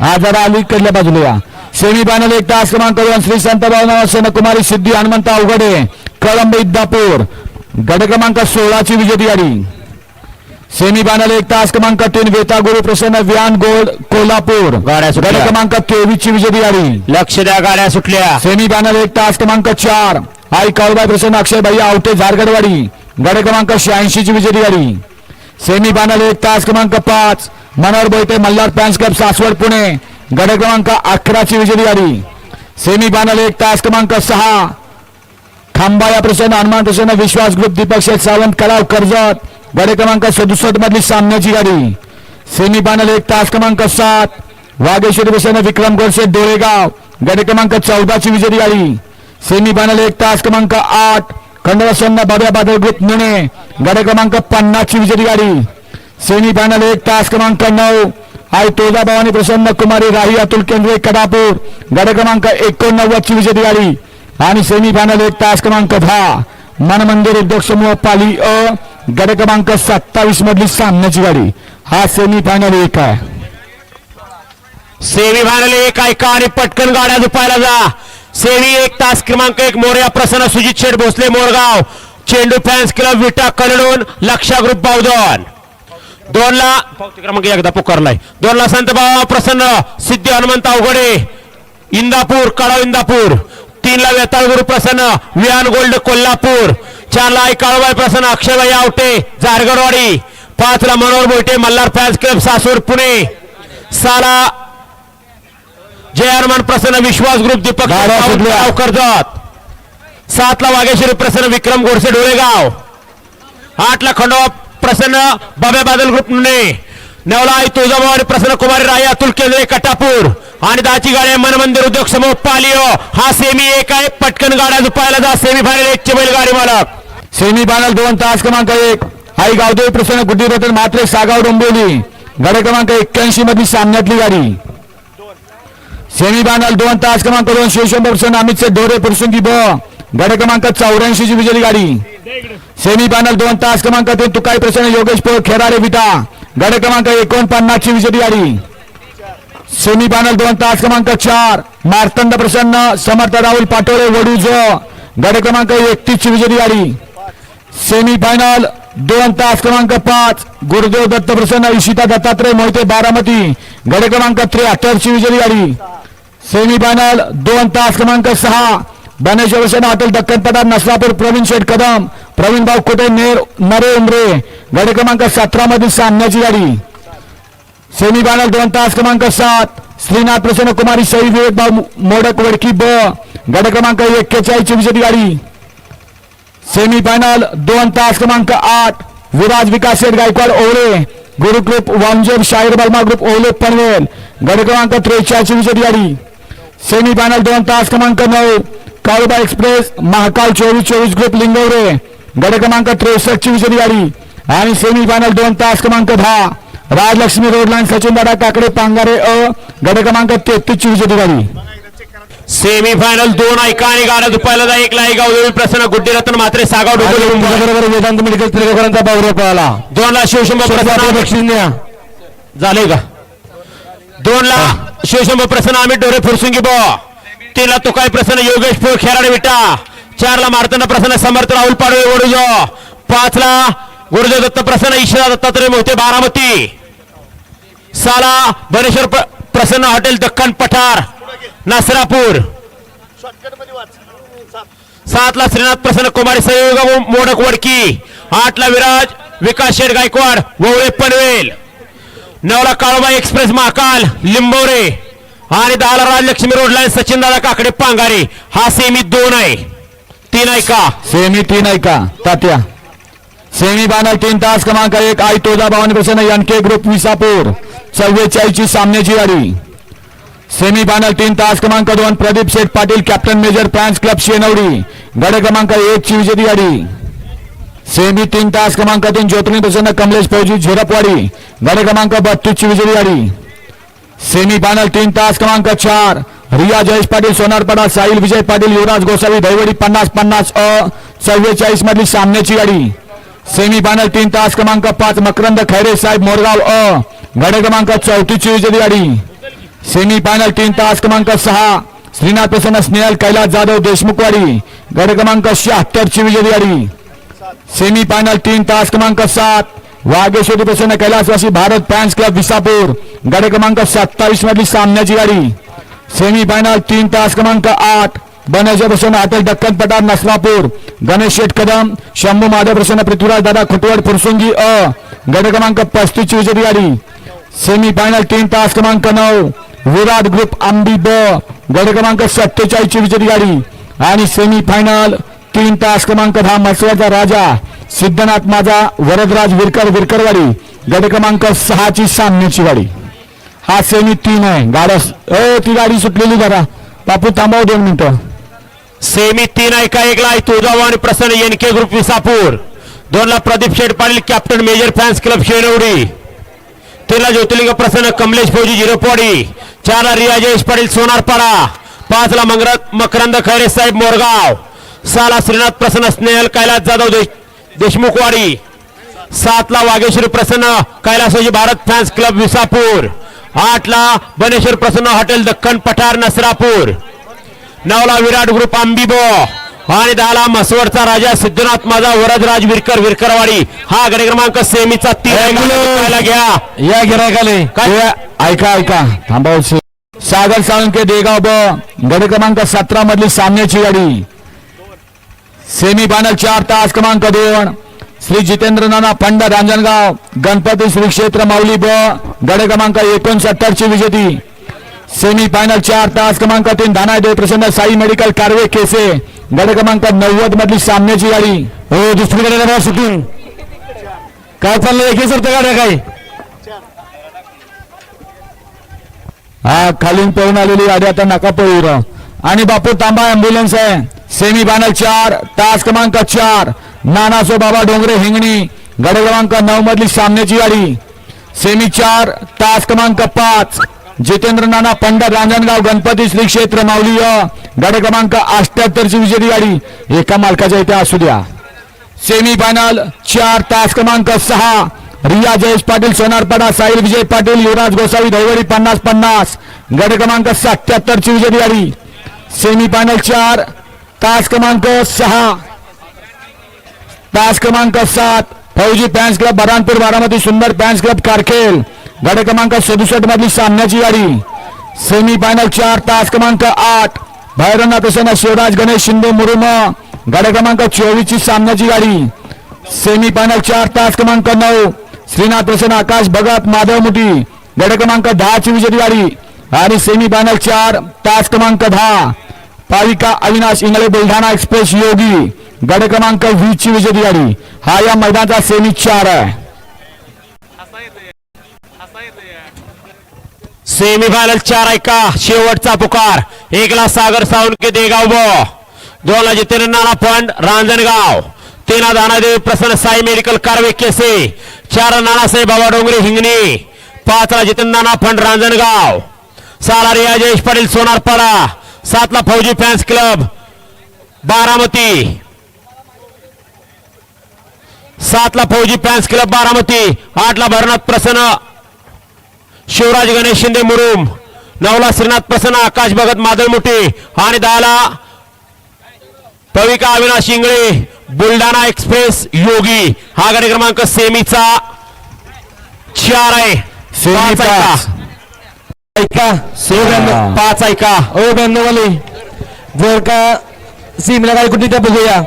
हा जरा अलीकडल्या बाजूला. या सेमी फायनल एक तास क्रमांक दोन श्री संत भावना कुमारी सिद्धी हनुमंत अवघडे कळंब इद्दापूर. गट क्रमांक सोळाची विजेती गाडी. सेमी फायनल एक तास क्रमांक तीन वेता गुरु प्रसन्न व्यान गोल्ड कोल्हापूर. गाड्या गट क्रमांक तेवीस ची विजेती गाडी. लक्ष द्या गाड्या सुटल्या. सेमी फायनल एक तास क्रमांक चार. आई काळूबाई प्रसन्न अक्षय भाई आवटे झारगडवाडी. गड क्रमांक शहाऐंशी ची विजेती गाडी. सेमी फायनल एक तास क्रमांक पाच, मनोहर बोईटे, मल्हार फॅन्स क्लब सासवड, पुणे. गड क्रमांक अकरा ची विजेती गाडी. सेमी फायनल एक तास क्रमांक सहा. खांबाया प्रसन्न, हनुमान प्रसन्न, विश्वास ग्रुप, दीपक शेठ, सावंत, कलाव, कर्जत. गड क्रमांक सदुसष्ट मधली सामन्याची गाडी. सेमी फायनल एक तास क्रमांक सात. वाघेश्वरी प्रसन्न, विक्रम गोडसे, डोळेगाव. गड क्रमांक चौदाची विजेती गाडी. सेमी फायनल एक तास क्रमांक आठ. खंडवासन्न बाब्या बादल ग्रुप, मुणे. गाडी क्रमांक पन्नासची विजेती गाडी. सेमी फायनल एक तास क्रमांक नऊ. आई तुळजाभवानी प्रसन्न कुमारी राही अतुल केंद्रे कडापूर. गड क्रमांक एकोणनव्वद ची विजेती गाडी. आणि सेमी फायनल एक तास क्रमांक दहा. मनमंदिर उद्योग समूह पाली अ. गड क्रमांक सत्तावीस मधली सामन्याची गाडी. हा सेमी फायनल एक आहे. सेमी फायनल एक ऐका आणि पटकन गाड्या दुपायला जा. सेमी एक तास क्रमांक एक. मोर्या प्रसन्न सुजित शेठ भोसले मोरगाव. चेंडू फॅन्स क्लब विटा कलडून लक्षा ग्रुप बावधन. दोन ला क्रमांक एकदा पुकारलाय दोन ला संत बाबा प्रसन्न सिद्धी हनुमंत अवघडे. इंदापूर कडाव इंदापूर. तीन ला वेताळ गुरु प्रसन्न विहान गोल्ड कोल्हापूर. चार ला आई काळूबाई प्रसन्न अक्षयबाई आवटे जारगडवाडी. पाच ला मनोहर मोठे मल्हार फॅन्स क्लब सासूर पुणे. साला जय हनुमान प्रसन्न विश्वास ग्रुप दीपक कर्जत सातला वाघेश्वरी प्रसन्न विक्रम गोडसे डोळेगाव. आठला खंडोबा प्रसन्न बाबे बादल ग्रुप ने. नवला आई तुळजाभवानी प्रसन्न कुमारी राय अतुल केंद्रे कटापूर. आणि दाची गाडी आहे मन मंदिर उद्योग समूह पालिओ हा सेमी एक आहे. पटकन गाड्या दुपायला जा. सेमी फायनल एक ची बैलगाडी मालक. सेमी फायनल दोन तास क्रमांक एक. आई गावदेवी प्रसन्न गुड्डी रतन मात्रे सागाव डोंबिवली. गड क्रमांक एक्क्याऐंशी मधली सामन्यातली गाडी. सेमी फायनल दोन तास क्रमांक दोन शिवशंभर प्रसन्न अमित डोरे पुरसुंगी ब. गड क्रमांक चौऱ्याऐंशी ची विजयी गाडी. सेमी फायनल दोन तास क्रमांक तीन तुकाई प्रसन्न योगेश पोळ खेराडे विटा. गड क्रमांक एकोणपन्नास ची विजयी गाडी. सेमी फायनल दोन तास क्रमांक चार मार्तंड प्रसन्न समर्थ राहुल पाटोळे वडूज गड क्रमांक एकतीस ची विजयी गाडी. सेमी फायनल दोन तास क्रमांक पाच गुरुदेव दत्त प्रसन्न इशिता दत्तात्रय मोहिते बारामती. गड क्रमांक त्र्याहत्तर ची विजयी गाडी. सेमी फायनल दोन तास क्रमांक सहा बनेश्वर शिवसेना हॉटेल दक्कन पठार नसरापूर प्रवीण शेठ कदम प्रवीण भाऊ कुटे नेर नरे उमरे गड क्रमांक सतरा मधील सामन्याची गाडी. सेमी फायनल दोन तास क्रमांक सात. श्रीनाथ प्रसन्न कुमारी सई विवेक भाऊ मोडक वडकी ब. गड क्रमांक एक्केचाळीस ची विजेती गाडी. सेमी फायनल दोन तास क्रमांक आठ. विराज विकास शेठ गायकवाड ओवळे गुरु ग्रुप वामजेब शाहीर बर्मा ग्रुप ओवले पनवेल. गड क्रमांक त्रेचाळीस ची विजेती गाडी. सेमी फायनल दोन तास क्रमांक नऊ. काळुबा एक्सप्रेस महाकाल चोवीस चोवीस ग्रुप लिंगवरे गड क्रमांक त्रेसष्ट ची विजेती गाडी. आणि सेमी फायनल दोन तास क्रमांक दहा. राजलक्ष्मी रोड लाईन सचिन दादा काकडे पांगारे अ गड क्रमांक तेहतीस ची विजेती गाडी. सेमी फायनल दोन ऐका आणि गाड्या दुपायला एक लाई गावदेवी प्रसन्न गुड्डी रत्न मात्रे सागाव बरोबर वेदांत मेडिकल त्रिकोकरांचा बावरे पळाला. दोन ला शिवशंभ प्रसन्न झाले का? दोन ला शिवशंभ प्रसन्न अमित डोरे फुरसुंगी बो तीनला तो काय प्रसन्न योगेश पोळ खेराडे विटा. चारला मारताना प्रसन्न समर्थ राहुल पाडवे वडुजो. पाचला गुरुदेव दत्त प्रसन्न ईश्वरा दत्तात्रय मोहते बारामती. साला बनेश्वर प्रसन्न हॉटेल दख्खन पठार नासरापूर. सातला श्रीनाथ प्रसन्न कुमारी सहयोग मोडक वडकी. आठला विराज विकास शेठ गायकवाड ववळे पनवेल. नवला काळोबा एक्सप्रेस महाकाल लिंबोरे. आणि दहाला रोड लाईन सचिन दादा काकडे पांगारे. हा सेमी दोन आहे. तीन आहे का? सेमी तीन ऐका तात्या. सेमी फायनल तीन तास क्रमांक एक. आई तोजा भवानी प्रसन्न एनके ग्रुप विसापूर. चव्वेचाळीस ची सामन्याची गाडी. सेमी फायनल तीन तास क्रमांक दोन. Pradeep Sheth Patil captain major fans club Shenwadi. गड क्रमांक एक ची विजेती गाडी. सेमी तीन तास क्रमांक तीन. ज्योतिर्लिंग प्रसन्न कमलेश फौजी, झिरपवाडी. गड क्रमांक बत्तीस ची विजेती गाडी. सेमी फायनल तीन तास क्रमांक चार। रिया जयेश पाटील सोनारपाडा साहिल, विजय पाटील, युवराज गोसावी दैवडी पन्नास पन्नास, अ, चव्वेचाळीस मधली सामन्याची गाडी। सेमी फायनल तीन तास क्रमांक पाच, मकरंद खैरे साहेब, मोरगाव, अ, गड क्रमांक चौतीसची विजेती गाडी। सेमी फायनल तीन तास क्रमांक सहा, श्रीनाथ प्रसन्न, स्नेहल, कैलास जाधव देशमुखवाडी गड। क्रमांक शहात्तर ची विजयी गाडी। सेमी फायनल तीन तास क्रमांक सात वाघेश्वरी प्रसन्न कैलासवासी भारत फॅन्स क्लब विसापूर। गड क्रमांक सत्तावीस मधली सामन्याची गाडी। सेमी फायनल तीन तास क्रमांक आठ बनेश्वर प्रसन्न हॉटेल दक्कन पठार नसरापूर गणेश शेठ कदम, शंभू महादेव प्रसन्न, पृथ्वीराज दादा खुटवड, फुरसुंगी अ। गड क्रमांक पस्तीस ची विजयी गाडी। सेमी फायनल तीन तास क्रमांक नऊ, विराट ग्रुप आंबी ब। गड क्रमांक सत्तेचाळीस ची विजयी गाडी। आणि सेमी फायनल तीन तास क्रमांक दहा, मसवाचा राजा। सिद्धनाथ माझा वरदराज विरकर विरकरवाडी गड क्रमांक सहाची सामन्याची गाडी हा सेमी तीन आहे. गाड्या ए ती गाडी सुटलेली जरा. बापू थांबाव दोन मिनिटं. सेमी तीन आहे का एकला? आहे तुळजाभवानी आणि Prasanna N K group Visapur. दोनला Pradeep Sheth Patil captain major fans club Shenwadi तीनला Jyotiling प्रसन्न कमलेश फौजी जिरोपवाडी. चारला रिया जयेश पाटील सोनारपाडा. पाचला मंगर मकरंद खैरे साहेब मोरगाव. सहाला श्रीनाथ प्रसन्न स्नेहल कैलास जाधव देशमुखवाडी सातला वागेश्वरी प्रसन्न कैलासोजी भारत फॅन्स क्लब विसापूर आठला बनेश्वर प्रसन्न हॉटेल दक्कन पठार नसरापूर नवला विराट ग्रुप आंबिबो आणि दहाला मसवडचा राजा सिद्धनाथ माझा वरदराज विरकर विरकरवाडी. हा गडी क्रमांक सेमीचा तीन घ्या. या गिरायकाले? ऐका ऐका. थांबाव सागर साळुंके देगाव ब. गड क्रमांक सतरा मधली सामन्याची गाडी. सेमी फायनल चार तास क्रमांक दोन. श्री जितेंद्र नाना पंडा रांजणगाव. गणपती श्री क्षेत्र माऊली ब. गड क्रमांक एकोणसत्तर ची विजेती. सेमी फायनल चार तास क्रमांक तीन धानाय देव प्रसन्न साई मेडिकल कारवे केसे. गड क्रमांक नव्वद मधली सामन्याची गाडी. हो दुसरीकडे सुटून. काय चाललंय? एक सरतं गाड्या काय हा खालून पळून आलेली गाडी आता नका पळू आणि बापू तांबा अँब्युलन्स आहे. सेमी फायनल चार तास क्रमांक चार, नानासो बाबा डोंगरे हिंगणी, गड क्रमांक नऊ मधली सामन्याची गाडी सेमी चार तास क्रमांक पाच, जितेंद्र नाना पंडत रांजणगाव, गणपती श्री क्षेत्र माऊली गड क्रमांक अठ्याहत्तर ची विजेती गाडी. एका मालकाच्या इथे असू द्या. सेमी फायनल चार तास क्रमांक सहा, रिया जयेश पाटील सोनारपाडा साहिल विजय पाटील, युवराज गोसावी धैवडी पन्नास पन्नास, गड क्रमांक सत्याहत्तर ची विजयी गाडी. सेमी फायनल चार तास क्रमांक सहा। तास क्रमांक सात। फौजी फॅन्स क्लब बरानपूर बारामती, सुंदर फॅन्स क्लब, कारखेल। गड क्रमांक सदुसष्ट मधली सामन्याची गाडी सेमी फायनल चार तास क्रमांक आठ। भैरवनाथ प्रसन्न, शिवराज गणेश, शिंदे, मुरुम। गड क्रमांक चोवीस ची सामन्याची गाडी सेमी फायनल चार तास क्रमांक नऊ श्रीनाथ प्रसन्न, आकाश, भगत, माधव मुठी गड क्रमांक दहा ची विजेती गाडी आणि सेमी फायनल चार तास क्रमांक दहा। पालिका अविनाश इंगळे बुलढाणा एक्सप्रेस योगी, गड क्रमांक वीस ची विजेती गाडी हा या मैदानाचा सेमी चार आहे. सेमी फायनल चार ऐका शेवटचा पुकार. एकला सागर सावंके देगाव बो. दोनला जितेंद्र नाना फंड रांजणगाव. तीनला दानादेवी प्रसन्न साई मेडिकल कारवे केसे. चार नानासाहेब बाबा डोंगरे हिंगणी. पाचला जितेंद्र नाना फंड रांजणगाव. सहाला रिया जयेश पाटील सोनारपाडा सातला फौजी फॅन्स क्लब. बारामती. सातला फौजी फॅन्स क्लब बारामती. आठला भरनाथ प्रसन्न. शिवराज गणेश शिंदे मुरुम. नवला श्रीनाथ प्रसन्न आकाश भगत मादल मुठे आणि दहाला पविका अविनाश इंगळे बुलढाणा एक्सप्रेस योगी. हा गाडी क्रमांक सेमीचा चार आहे. ऐका. ऐका हा. पाच ऐका. ओ बंधूवाले जर का सीमला काय कुठे त्या बघूया.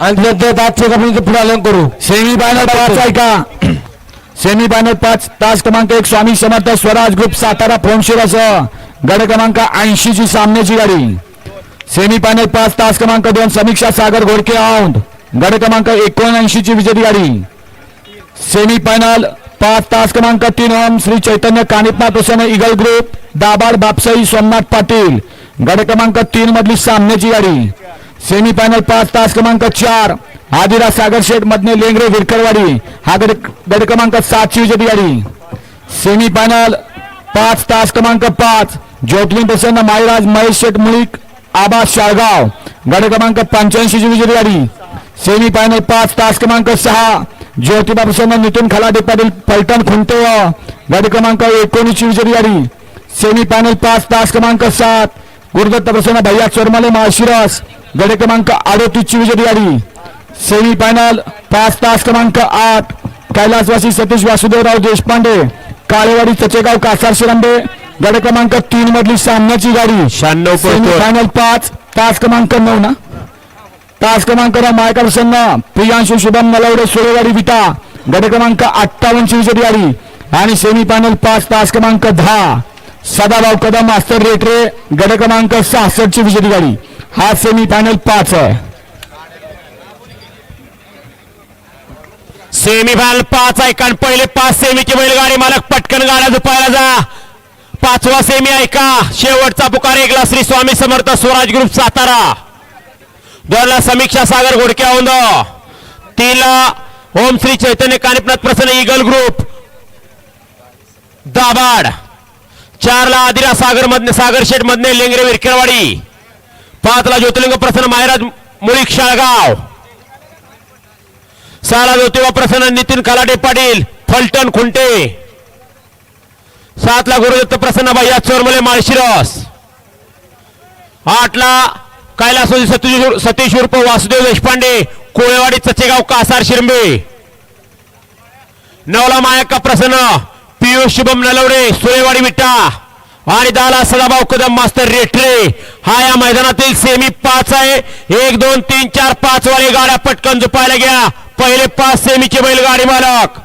आणि नंतर दात चेक आपण पुढे आलं करू. सेमी फायनल पाच आहे का सेमी फायनल पाच तास क्रमांक एक स्वामी समर्थ स्वराज ग्रुप सातारा फोनशिरासह गड क्रमांक ऐंशी ची सामन्याची गाडी. सेमी फायनल पाच तास क्रमांक दोन समीक्षा सागर घोडके औंध. गड क्रमांक एकोणऐंशी ची विजेती गाडी. सेमी फायनल पाच तास क्रमांक तीन ओम श्री चैतन्य कानिपना प्रसन्न इगल ग्रुप दाबाड बापसाई सोमनाथ पाटील. गड क्रमांक तीन मधली सामन्याची गाडी. सेमी फायनल पाच तास क्रमांक चार आदिरा सागर शेठ मधने लेंगरे विरकरवाडी. हा गड गड क्रमांक सात ची विजेती गाडी. सेमी फायनल पाच तास क्रमांक पाच ज्योतलिंग प्रसन्न माईराज महेश शेठ मुळीक आबा शाळगाव. गड क्रमांक पंच्याऐंशी ची विजेती गाडी. सेमी फायनल पाच तास क्रमांक सहा ज्योतिबा प्रसन्न नितीन खलाटे पाटील पलटण खुंटे गड क्रमांक एकोणीस ची विजेती गाडी सेमी फायनल पाच तास क्रमांक सात. गुरुदत्त प्रसन्न भैया चोरमाले माळशिरस. गडे क्रमांक अडोतीसची विजेती गाडी सेमी फायनल पाच तास क्रमांक आठ. कैलासवासी सतीश वासुदेवराव देशपांडे. काळेवाडी चचेगाव कासार शिरंबे. गड क्रमांक तीन मधली सामन्याची गाडी. शहाण्णव फायनल पाच तास क्रमांक नऊ ना? तास क्रमांक नऊ मायकल प्रसन्न प्रियांशु शुभम नलवडे सोळेवाडी विटा. गट क्रमांक अठ्ठावन्न ची गाडी आणि सेमी फायनल पाच तास क्रमांक दहा. सदाभाऊ कदम मास्तर रेटरे. गट क्रमांक सहासष्ट ची विजेती गाडी. हा सेमी फायनल पाच आहे. सेमीफायनल पाच ऐका आणि पहिले पाच सेमीची बैलगाडी मालक पटकन गाड्या झुपायला जा. पाचवा सेमी ऐका शेवटचा पुकार एकला श्री स्वामी समर्थ स्वराज ग्रुप सातारा. दोनला समीक्षा सागर घोडके औंद तीनला ओम श्री चैतन्य कानिपनाथ प्रसन्न इगल ग्रुप दाबाड चारला आदिरा सागर मधने सागर शेठ मधने लेंगरे विरकेरवाडी पाचला ज्योतिर्लिंग प्रसन्न महाराज मुळीक शाळगाव. साला ज्योतिबा प्रसन्न नितीन कलाटे पाटील फलटण खुंटे. सातला गुरुदत्त प्रसन्न भैया चोरमले माळशिरस. आठला कैलासोजी सतीश सतीश उर्फ वासुदेव देशपांडे कोळेवाडी चचेगाव कासार शिरंबे. नवला मायक्का प्रसन्न पियुष शुभम नलवडे सोयेवाडी विटा आणि दाला सदाभाऊ कदम मास्तर रेटरे हा या मैदानातील सेमी पाच आहे. एक दोन तीन चार पाच वाली गाड्या पटकन झुपायला घ्या. पहिले पाच सेमीचे बैलगाडी मालक.